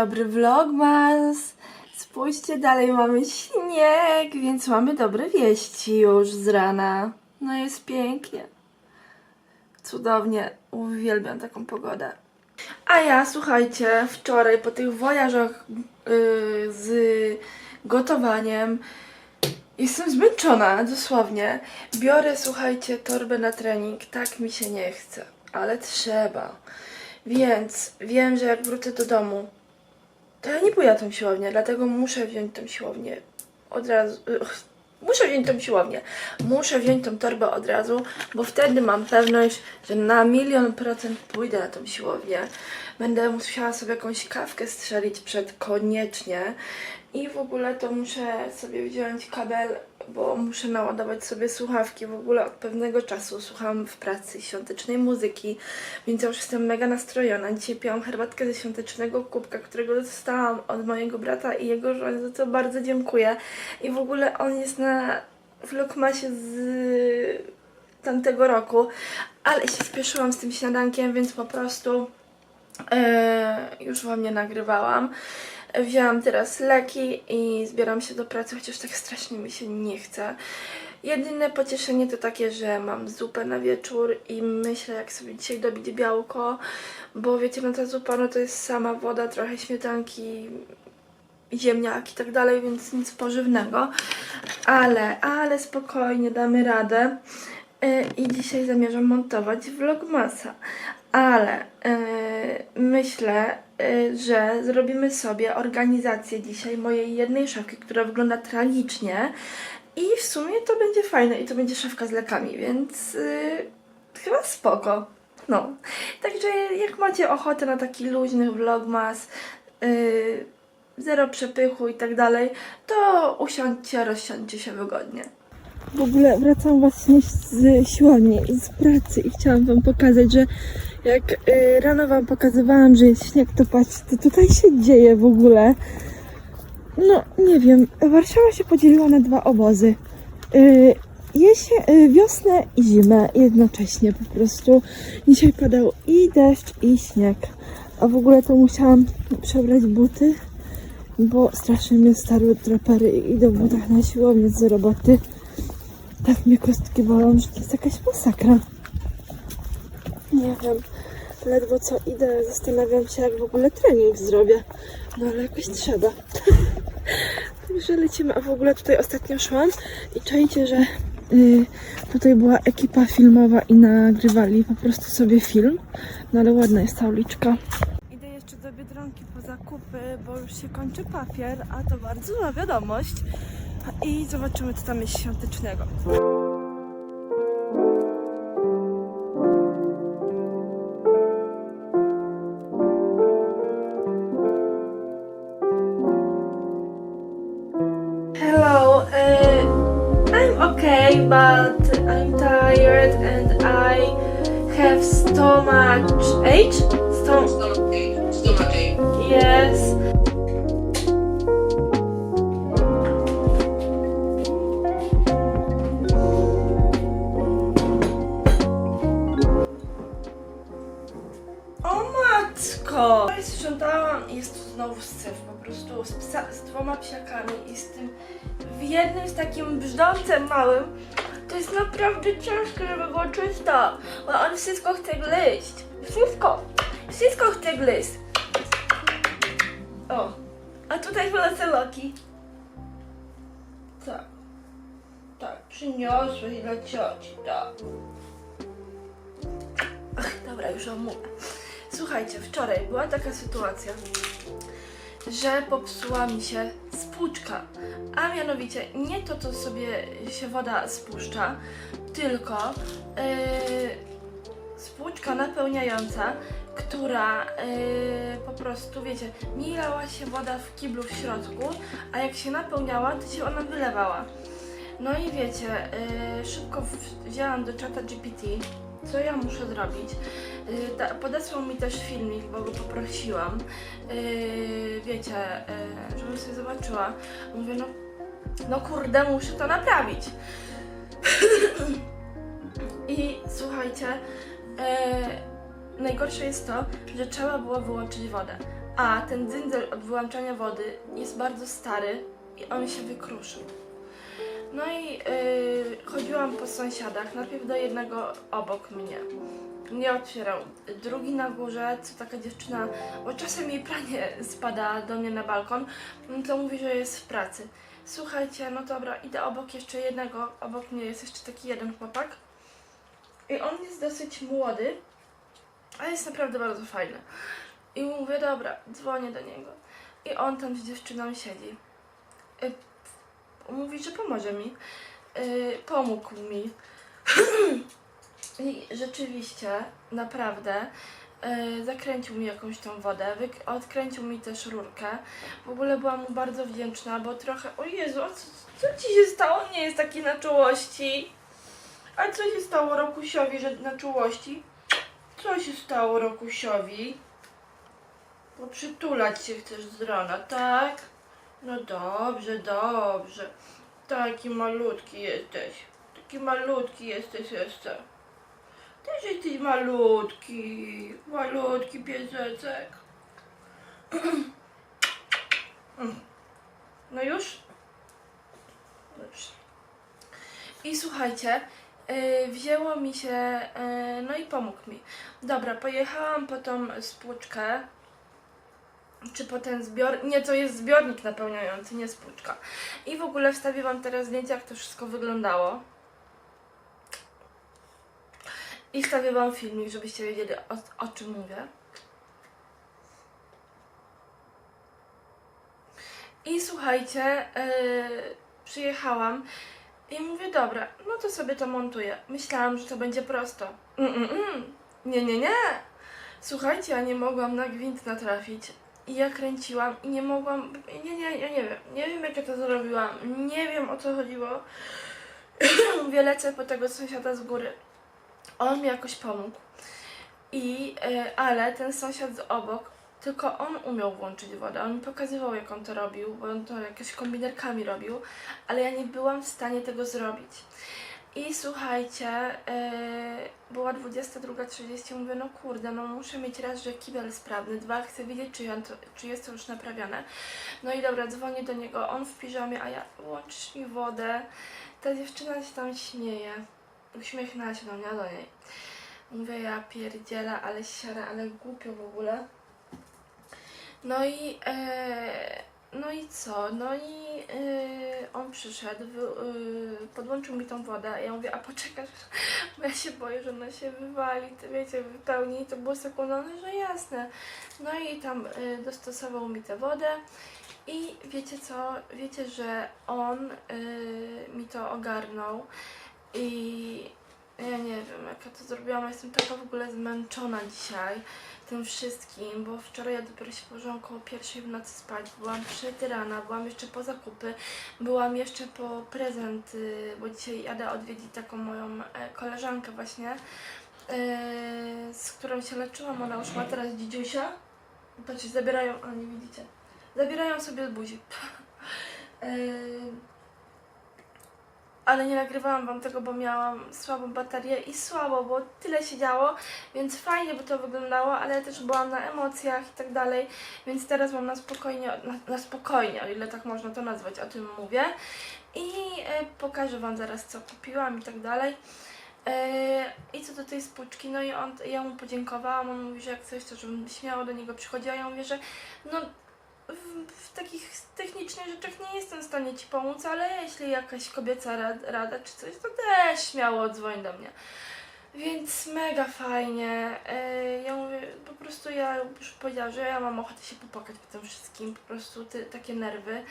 dobry vlogmas. Spójrzcie, dalej mamy śnieg, więc mamy dobre wieści już z rana. No jest pięknie. Cudownie. Uwielbiam taką pogodę. A ja, słuchajcie, wczoraj po tych wojażach yy, z gotowaniem jestem zmęczona, dosłownie. Biorę, słuchajcie, torbę na trening. Tak mi się nie chce, ale trzeba. Więc wiem, że jak wrócę do domu, to ja nie pójdę na tą siłownię, dlatego muszę wziąć tą siłownię od razu. Muszę wziąć tą siłownię. Muszę wziąć tą torbę od razu, bo wtedy mam pewność, że na milion procent pójdę na tą siłownię. Będę musiała sobie jakąś kawkę strzelić przed koniecznie. I w ogóle to muszę sobie wziąć kabel, bo muszę naładować sobie słuchawki. W ogóle od pewnego czasu słucham w pracy świątecznej muzyki, więc ja już jestem mega nastrojona. Dzisiaj piłam herbatkę ze świątecznego kubka, którego dostałam od mojego brata i jego żony, za co bardzo dziękuję. I w ogóle on jest na vlogmasie z tamtego roku, ale się spieszyłam z tym śniadankiem, więc po prostu e, już wam nie nagrywałam. Wzięłam teraz leki i zbieram się do pracy, chociaż tak strasznie mi się nie chce. Jedyne pocieszenie to takie, że mam zupę na wieczór i myślę, jak sobie dzisiaj dobić białko, bo wiecie, no ta zupa no to jest sama woda, trochę śmietanki, ziemniak i tak dalej, więc nic pożywnego. Ale, ale spokojnie, damy radę. Yy, I dzisiaj zamierzam montować vlogmasa. Ale yy, myślę, że zrobimy sobie organizację dzisiaj mojej jednej szafki, która wygląda tragicznie. I w sumie to będzie fajne i to będzie szafka z lekami, więc yy, chyba spoko. No, także jak macie ochotę na taki luźny vlogmas, yy, zero przepychu i tak dalej, to usiądźcie, rozsiądźcie się wygodnie. W ogóle wracam właśnie z siłowni z pracy i chciałam wam pokazać, że jak y, rano wam pokazywałam, że jest śnieg, to patrzcie, to tutaj się dzieje w ogóle. No, nie wiem, Warszawa się podzieliła na dwa obozy. Y, jesie, y, wiosnę i zimę jednocześnie po prostu. Dzisiaj padał i deszcz, i śnieg. A w ogóle to musiałam przebrać buty, bo strasznie mnie starły trapery i w butach na siłownię z roboty. Tak mnie kostki bolą, że to jest jakaś masakra. Nie wiem, ledwo co idę, zastanawiam się jak w ogóle trening zrobię. No ale jakoś trzeba. Także lecimy, a w ogóle tutaj ostatnio szłam i czajcie, że y, tutaj była ekipa filmowa i nagrywali po prostu sobie film. No ale ładna jest ta uliczka. Idę jeszcze do Biedronki po zakupy, bo już się kończy papier, a to bardzo zła wiadomość. I zobaczymy, co tam jest świątecznego. Stomach ache. Stom- Stomachache. Stomachache. yes. O matko! Sprzątałam i jest tu znowu syf, po prostu z, psa, z dwoma psiakami i z tym w jednym z takim brzdącem małym. To jest naprawdę ciężkie, żeby było czysto, bo on wszystko chce gryźć. Wszystko! Wszystko chce gryźć. O, a tutaj wylece Loki. Tak. Tak, przyniosłeś dla cioci, tak. Ach, dobra, już omówię. Słuchajcie, wczoraj była taka sytuacja, że popsuła mi się spłuczka. A mianowicie nie to, co sobie się woda spuszcza, tylko yy, spłuczka napełniająca, która yy, po prostu, wiecie, nie lała się woda w kiblu w środku, a jak się napełniała, to się ona wylewała. No i wiecie, yy, szybko wzięłam do czata GPT, co ja muszę zrobić. Yy, da, podesłał mi też filmik, bo go poprosiłam. Yy, wiecie, yy, żebym sobie zobaczyła. Mówię, no, no kurde, muszę to naprawić. I słuchajcie, yy, najgorsze jest to, że trzeba było wyłączyć wodę. a ten dzyndzel od wyłączania wody jest bardzo stary i on się wykruszył. No i yy, chodziłam po sąsiadach, najpierw do jednego obok mnie. Nie otwierał. Drugi na górze, co taka dziewczyna, bo czasem jej pranie spada do mnie na balkon, no to mówi, że jest w pracy. Słuchajcie, no dobra, idę obok jeszcze jednego, obok mnie jest jeszcze taki jeden chłopak. I on jest dosyć młody, a jest naprawdę bardzo fajny. I mówię, dobra, dzwonię do niego. I on tam z dziewczyną siedzi. Y, mówi, że pomoże mi. Y, pomógł mi. I rzeczywiście, naprawdę, y, zakręcił mi jakąś tą wodę, odkręcił mi też rurkę. W ogóle byłam mu bardzo wdzięczna, bo trochę, o Jezu, a co, co ci się stało? Nie jest taki na czułości. A co się stało Rokusiowi, że na czułości? Co się stało Rokusiowi? Bo przytulać się chcesz z rana, tak? No dobrze, dobrze. Taki malutki jesteś. Taki malutki jesteś jeszcze. Też jesteś malutki. Malutki pieseczek. No już? Dobrze. I słuchajcie, yy, wzięło mi się, yy, no i pomógł mi. Dobra, pojechałam po tą spłuczkę, czy po ten zbior, nie, to jest zbiornik napełniający, nie spłuczka. I w ogóle wstawię Wam teraz zdjęcia, jak to wszystko wyglądało. I wstawię Wam filmik, żebyście wiedzieli o, o czym mówię. I słuchajcie, yy, przyjechałam i mówię, dobra, no to sobie to montuję. Myślałam, że to będzie prosto. Mm, mm. Nie, nie, nie. Słuchajcie, ja nie mogłam na gwint natrafić. I ja kręciłam i nie mogłam. Nie, nie, ja nie wiem. Nie wiem, jak ja to zrobiłam. Nie wiem o co chodziło. Mówię, lecę po tego sąsiada z góry. On mi jakoś pomógł. I, e, ale ten sąsiad z obok, tylko on umiał włączyć wodę. On mi pokazywał, jak on to robił, bo on to jakieś kombinerkami robił, ale ja nie byłam w stanie tego zrobić. I słuchajcie, e, była 22.30, mówię, no kurde, no muszę mieć raz, że kibel sprawny, dwa, chcę wiedzieć, czy, to, czy jest to już naprawione. No i dobra, dzwonię do niego, on w piżamie, a ja, łączysz mi wodę. Ta dziewczyna się tam śmieje. Uśmiechnęła się do mnie, do niej. Mówię, ja pierdzielę, ale siara, ale głupio w ogóle. No i, e, no i co? No i e, on przyszedł, wy, e, podłączył mi tą wodę. Ja mówię, a poczekasz, bo ja się boję, że ona się wywali, to wiecie, wypełni. I to było sekundowe, że jasne. No i tam e, dostosował mi tę wodę. I wiecie co? Wiecie, że on e, mi to ogarnął. I ja nie wiem, jak ja to zrobiłam. Jestem taka w ogóle zmęczona dzisiaj tym wszystkim, bo wczoraj ja dopiero się położyłam koło pierwszej w nocy spać. Byłam przed rana, byłam jeszcze po zakupy, byłam jeszcze po prezent, y, bo dzisiaj jadę odwiedzić taką moją e, koleżankę właśnie, e, z którą się leczyłam. Ona już ma teraz dzidziusia. Patrzcie, zabierają, a nie widzicie, zabierają sobie buzi. Ale nie nagrywałam wam tego, bo miałam słabą baterię i słabo, bo tyle się działo, więc fajnie by to wyglądało, ale też byłam na emocjach i tak dalej, więc teraz mam na spokojnie, na, na spokojnie, o ile tak można to nazwać, o tym mówię. I e, pokażę wam zaraz, co kupiłam i tak dalej. E, I co do tej spłuczki, no i on, ja mu podziękowałam, on mówi, że jak coś, to żebym śmiało do niego przychodziła, ja mówię, że no w, w takich technicznych rzeczach nie jestem w stanie Ci pomóc, ale jeśli jakaś kobieca rada, rada czy coś, to też śmiało dzwoń do mnie. Więc mega fajnie. Yy, ja mówię, po prostu ja już powiedziałam, że ja mam ochotę się popłakać po tym wszystkim, po prostu te, takie nerwy.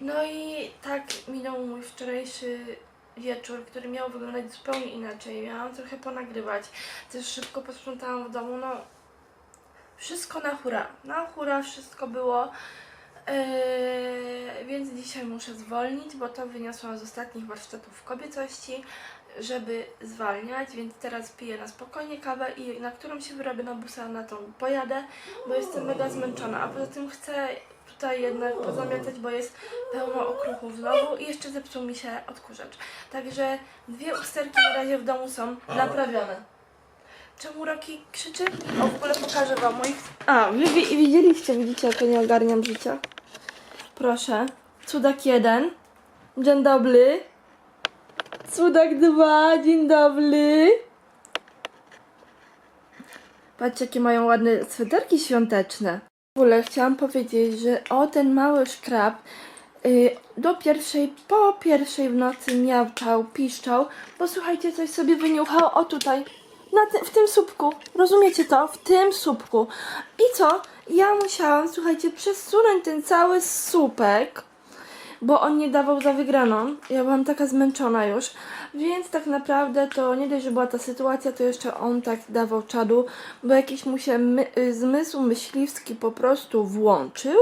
No i tak minął mój wczorajszy wieczór, który miał wyglądać zupełnie inaczej. Miałam trochę ponagrywać, też szybko posprzątałam w domu, no wszystko na hura. Na hura wszystko było. Yy, więc dzisiaj muszę zwolnić, bo to wyniosłam z ostatnich warsztatów kobiecości, żeby zwalniać, więc teraz piję na spokojnie kawę i na którą się wyrobię na busa, na tą pojadę, bo jestem mega zmęczona, a poza tym chcę tutaj jednak pozamiatać, bo jest pełno okruchów znowu i jeszcze zepsuł mi się odkurzacz. Także dwie usterki na razie w domu są naprawione. Czemu Roki krzyczy? O, w ogóle pokażę wam moich... A, wy wi- widzieliście, widzicie, jak ja nie ogarniam życia. Proszę. Cudak jeden. Dzień dobry. Cudak dwa. Dzień dobry. Patrzcie, jakie mają ładne sweterki świąteczne. W ogóle chciałam powiedzieć, że o ten mały szkrab y, do pierwszej, po pierwszej w nocy miałczał, piszczał, bo słuchajcie, coś sobie wyniuchał, o tutaj, na w tym słupku, rozumiecie to? W tym słupku. I co? Ja musiałam, słuchajcie, przesunąć ten cały słupek, bo on nie dawał za wygraną. Ja byłam taka zmęczona już, więc tak naprawdę to nie dość, że była ta sytuacja, to jeszcze on tak dawał czadu, bo jakiś mu się my, y, zmysł myśliwski po prostu włączył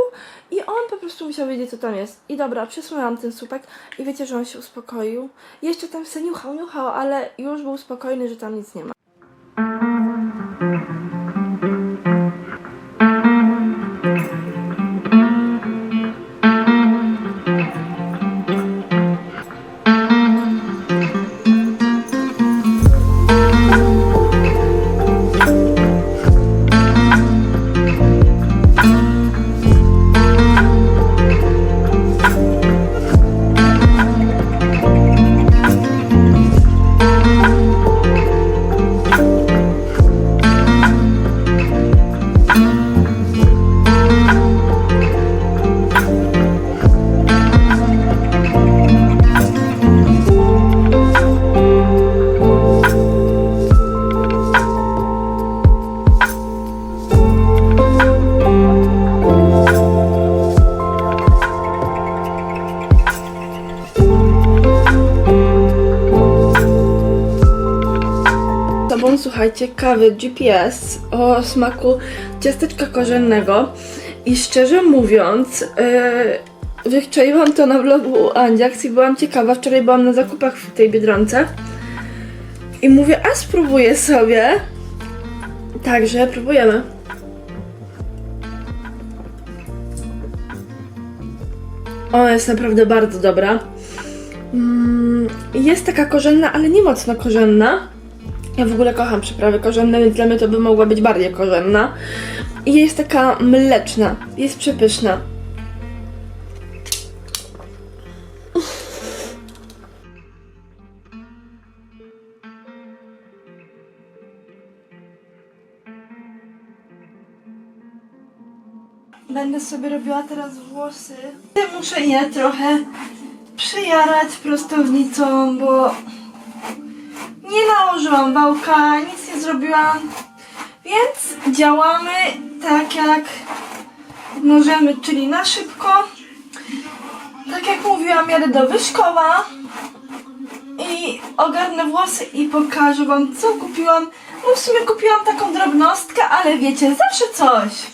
i on po prostu musiał wiedzieć, co tam jest. I dobra, przesunęłam ten słupek i wiecie, że on się uspokoił. Jeszcze tam se niuchał, niuchał, ale już był spokojny, że tam nic nie ma. Sobą, słuchajcie, kawy GPS o smaku ciasteczka korzennego i szczerze mówiąc, yy, wyczaiłam to na vlogu u i byłam ciekawa, wczoraj byłam na zakupach w tej Biedronce i mówię, a spróbuję sobie. Także próbujemy. Ona jest naprawdę bardzo dobra. Mm, Jest taka korzenna, ale nie mocno korzenna. Ja w ogóle kocham przyprawy korzenne, więc dla mnie to by mogła być bardziej korzenna. I jest taka mleczna, jest przepyszna. Będę sobie robiła teraz włosy. Muszę je trochę przyjarać prostownicą, bo nie nałożyłam wałka, nic nie zrobiłam, więc działamy tak jak możemy, czyli na szybko. Tak jak mówiłam, jadę do Wyszkowa i ogarnę włosy i pokażę wam co kupiłam. No w sumie kupiłam taką drobnostkę, ale wiecie, zawsze coś.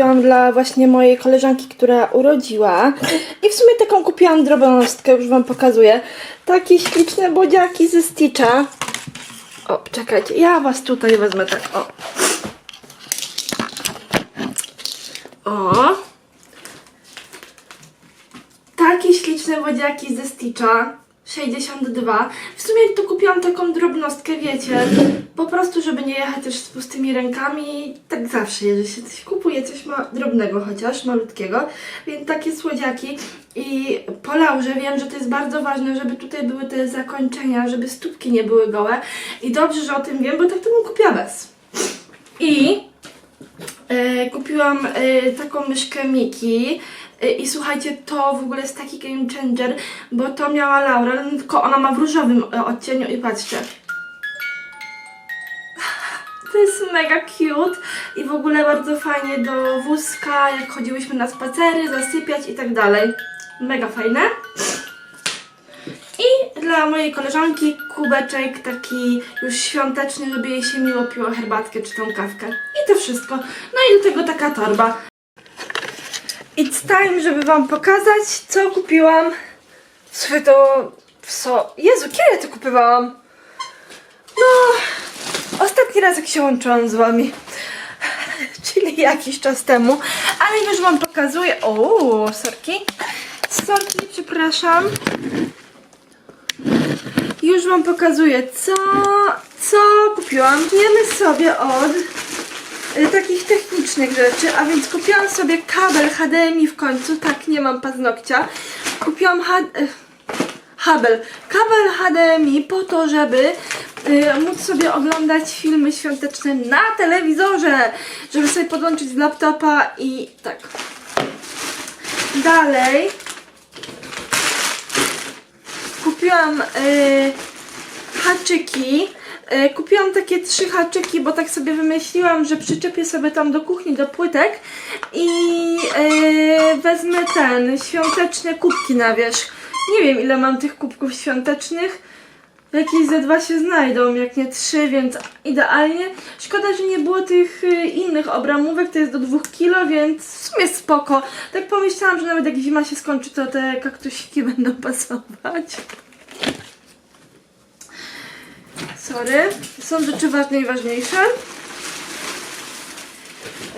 Kupiłam dla właśnie mojej koleżanki, która urodziła. I w sumie taką kupiłam drobnostkę, już Wam pokazuję. Takie śliczne bodziaki ze Stitcha. O, czekajcie, ja Was tutaj wezmę tak, o. O. Takie śliczne wodziaki ze Stitcha. 62. W sumie tu kupiłam taką drobnostkę, wiecie, po prostu, żeby nie jechać też z pustymi rękami. Tak zawsze, jeżeli się coś kupuje, coś ma drobnego chociaż, malutkiego. Więc takie słodziaki. I po wiem, że to jest bardzo ważne, żeby tutaj były te zakończenia, żeby stópki nie były gołe. I dobrze, że o tym wiem, bo tak to bym kupiła bez. I E, kupiłam e, taką myszkę Miki i słuchajcie, to w ogóle jest taki game changer, bo to miała Laura, no tylko ona ma w różowym e, odcieniu i patrzcie. To jest mega cute i w ogóle bardzo fajnie do wózka, jak chodziłyśmy na spacery, zasypiać i tak dalej. Mega fajne. I dla mojej koleżanki kubeczek taki już świąteczny, żeby jej się miło piło herbatkę czy tą kawkę. I to wszystko. No i do tego taka torba. It's time, żeby wam pokazać, co kupiłam. Słuchaj, to... Co? Jezu, kiedy to kupowałam? No... Ostatni raz jak się łączyłam z wami. Czyli jakiś czas temu. Ale już wam pokazuję... O, sorki. Sorki, przepraszam. Już wam pokazuję, co, co kupiłam. Wiemy sobie od takich technicznych rzeczy, a więc kupiłam sobie kabel HDMI w końcu. Tak, nie mam paznokcia. Kupiłam H... y, Habel, kabel HDMI po to, żeby y, móc sobie oglądać filmy świąteczne na telewizorze, żeby sobie podłączyć z laptopa i tak. Dalej kupiłam y, haczyki. Y, kupiłam takie trzy haczyki, bo tak sobie wymyśliłam, że przyczepię sobie tam do kuchni, do płytek i y, wezmę ten, świąteczne kubki na wierzch. Nie wiem ile mam tych kubków świątecznych. Jakieś ze dwa się znajdą, jak nie trzy, więc idealnie. Szkoda, że nie było tych y, innych obramówek, to jest do dwóch kilo, więc w sumie spoko. Tak pomyślałam, że nawet jak zima się skończy, to te kaktusiki będą pasować. Sorry, są rzeczy ważne i ważniejsze.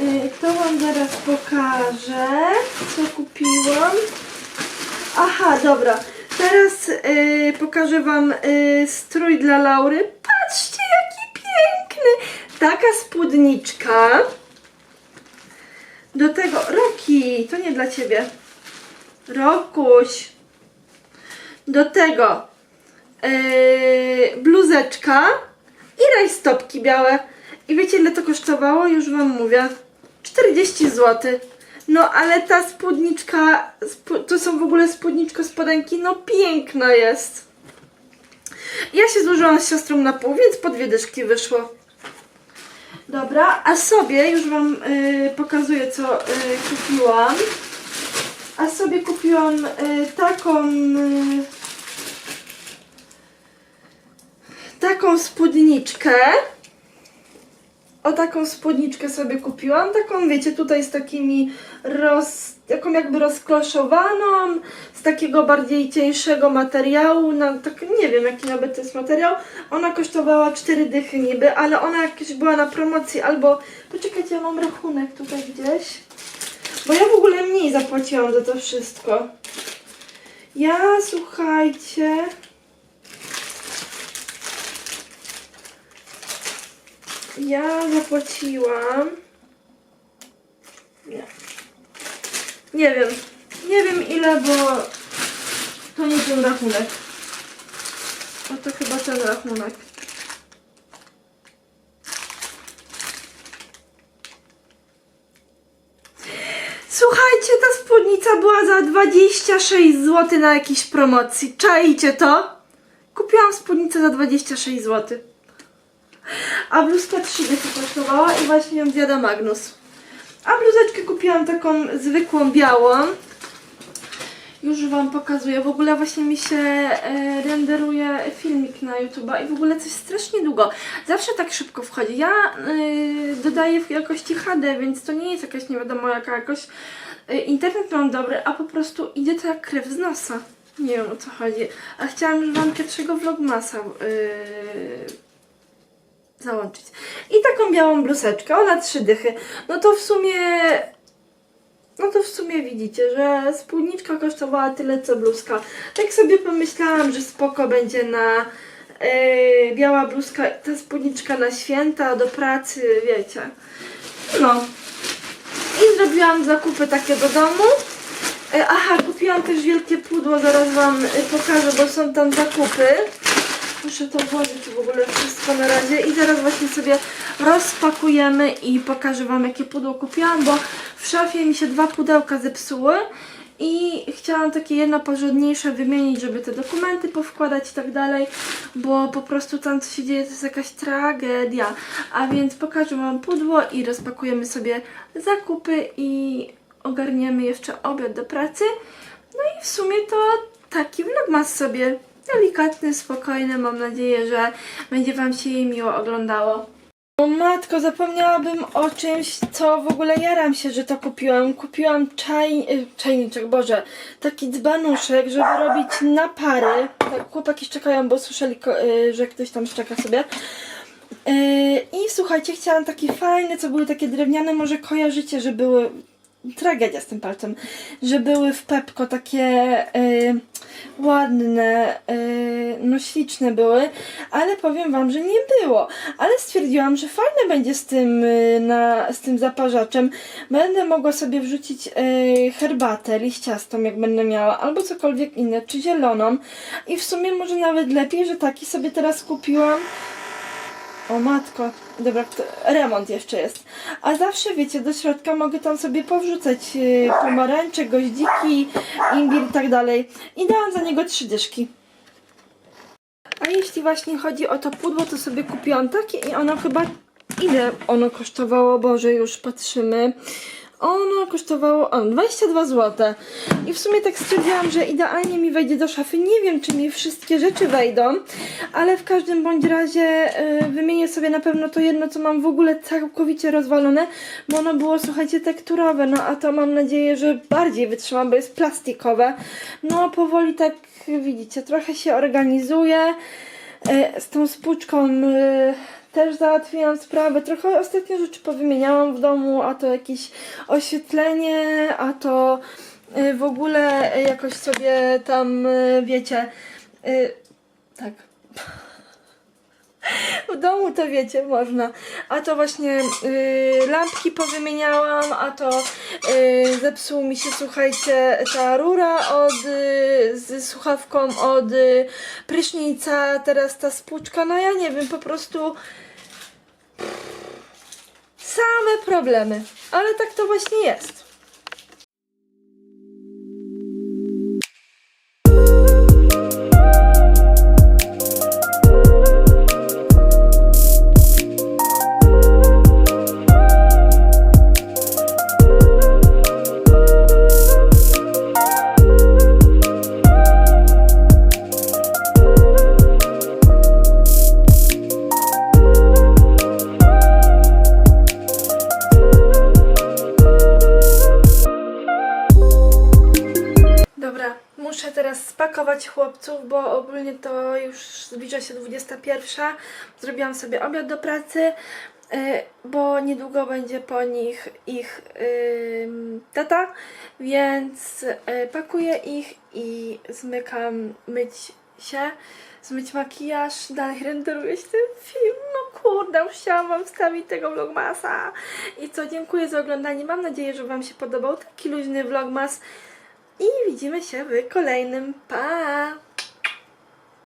Y, To wam zaraz pokażę, co kupiłam. Aha, dobra. Teraz y, pokażę Wam y, strój dla Laury. Patrzcie, jaki piękny! Taka spódniczka. Do tego, Roki, to nie dla Ciebie. Rokuś. Do tego yy, bluzeczka i rajstopki białe. I wiecie ile to kosztowało? Już Wam mówię. 40 zł. No ale ta spódniczka, to są w ogóle spódniczko spodenki, no piękna jest. Ja się złożyłam z siostrą na pół, więc po dwie dyszki wyszło. Dobra, a sobie już Wam y, pokazuję co y, kupiłam. A sobie kupiłam y, taką taką spódniczkę. O taką spódniczkę sobie kupiłam. Taką, wiecie, tutaj z takimi roz... taką jakby rozkloszowaną, z takiego bardziej cieńszego materiału. Na, tak, nie wiem, jaki nawet to jest materiał. Ona kosztowała 4 dychy niby, ale ona jakaś była na promocji albo... Poczekajcie, ja mam rachunek tutaj gdzieś. Bo ja w ogóle mniej zapłaciłam za to wszystko. Ja, słuchajcie... Ja zapłaciłam. Nie. Nie wiem. Nie wiem ile, bo to nie ten rachunek. O to chyba ten rachunek. Słuchajcie, ta spódnica była za 26 zł na jakiejś promocji. Czajcie to? Kupiłam spódnicę za 26 zł. A bluzka 3 dychy kosztowała i właśnie ją zjada Magnus. A bluzeczkę kupiłam taką zwykłą, białą. Już Wam pokazuję. W ogóle właśnie mi się e, renderuje filmik na YouTube'a i w ogóle coś strasznie długo. Zawsze tak szybko wchodzi. Ja e, dodaję w jakości HD, więc to nie jest jakaś nie wiadomo jaka jakość. E, internet mam dobry, a po prostu idzie jak krew z nosa. Nie wiem o co chodzi. A chciałam już Wam pierwszego vlogmasa e, załączyć. I taką białą bluzeczkę, ona trzy dychy. No to w sumie... No to w sumie widzicie, że spódniczka kosztowała tyle co bluzka. Tak sobie pomyślałam, że spoko będzie na yy, biała bluzka, ta spódniczka na święta, do pracy, wiecie. No. I zrobiłam zakupy takie do domu. E, Aha, kupiłam też wielkie pudło, zaraz Wam y, pokażę, bo są tam zakupy. Muszę to włożyć w ogóle wszystko na razie i zaraz właśnie sobie rozpakujemy i pokażę Wam jakie pudło kupiłam, bo w szafie mi się dwa pudełka zepsuły i chciałam takie jedno porządniejsze wymienić, żeby te dokumenty powkładać i tak dalej, bo po prostu tam co się dzieje to jest jakaś tragedia. A więc pokażę Wam pudło i rozpakujemy sobie zakupy i ogarniemy jeszcze obiad do pracy. No i w sumie to taki vlogmas sobie delikatny, spokojny. Mam nadzieję, że będzie Wam się jej miło oglądało. O matko, zapomniałabym o czymś, co w ogóle jaram się, że to kupiłam. Kupiłam czaj, y, czajniczek, boże, taki dzbanuszek, żeby robić napary. Tak, chłopaki czekają, bo słyszeli, y, że ktoś tam szczeka sobie. Yy, I słuchajcie, chciałam taki fajny, co były takie drewniane, może kojarzycie, że były. Tragedia z tym palcem, że były w Pepko takie yy, ładne, yy, no śliczne były, ale powiem Wam, że nie było. Ale stwierdziłam, że fajne będzie z tym, yy, na, z tym zaparzaczem. Będę mogła sobie wrzucić yy, herbatę liściastą, jak będę miała, albo cokolwiek inne, czy zieloną. I w sumie może nawet lepiej, że taki sobie teraz kupiłam. O matko, dobra, remont jeszcze jest. A zawsze wiecie, do środka mogę tam sobie powrzucać yy, pomarańcze, goździki, imbir i tak dalej. I dałam za niego trzy dyszki. A jeśli właśnie chodzi o to pudło, to sobie kupiłam takie i ono chyba... Ile ono kosztowało? Boże, już patrzymy. Ono kosztowało o, 22 zł. I w sumie tak stwierdziłam, że idealnie mi wejdzie do szafy. Nie wiem, czy mi wszystkie rzeczy wejdą, ale w każdym bądź razie y, wymienię sobie na pewno to jedno, co mam w ogóle całkowicie rozwalone, bo ono było, słuchajcie, tekturowe, no a to mam nadzieję, że bardziej wytrzymam, bo jest plastikowe. No powoli tak, widzicie, trochę się organizuje. Y, z tą spłuczką y, też załatwiłam sprawę. Trochę ostatnio rzeczy powymieniałam w domu, a to jakieś oświetlenie, a to y, w ogóle jakoś sobie tam, y, wiecie, y, tak. W domu to wiecie, można. A to właśnie lampki powymieniałam, a to zepsuł mi się, słuchajcie, ta rura od, z słuchawką od prysznica, teraz ta spłuczka, no ja nie wiem, po prostu same problemy. Ale tak to właśnie jest. Chłopców, bo ogólnie to już zbliża się 21. Zrobiłam sobie obiad do pracy, y, bo niedługo będzie po nich ich tata, więc y, pakuję ich i zmykam myć się, zmyć makijaż, dalej renderuję się ten film. No kurde, już chciałam Wam wstawić tego vlogmasa. I co, dziękuję za oglądanie. Mam nadzieję, że Wam się podobał taki luźny vlogmas. I widzimy się w kolejnym. Pa!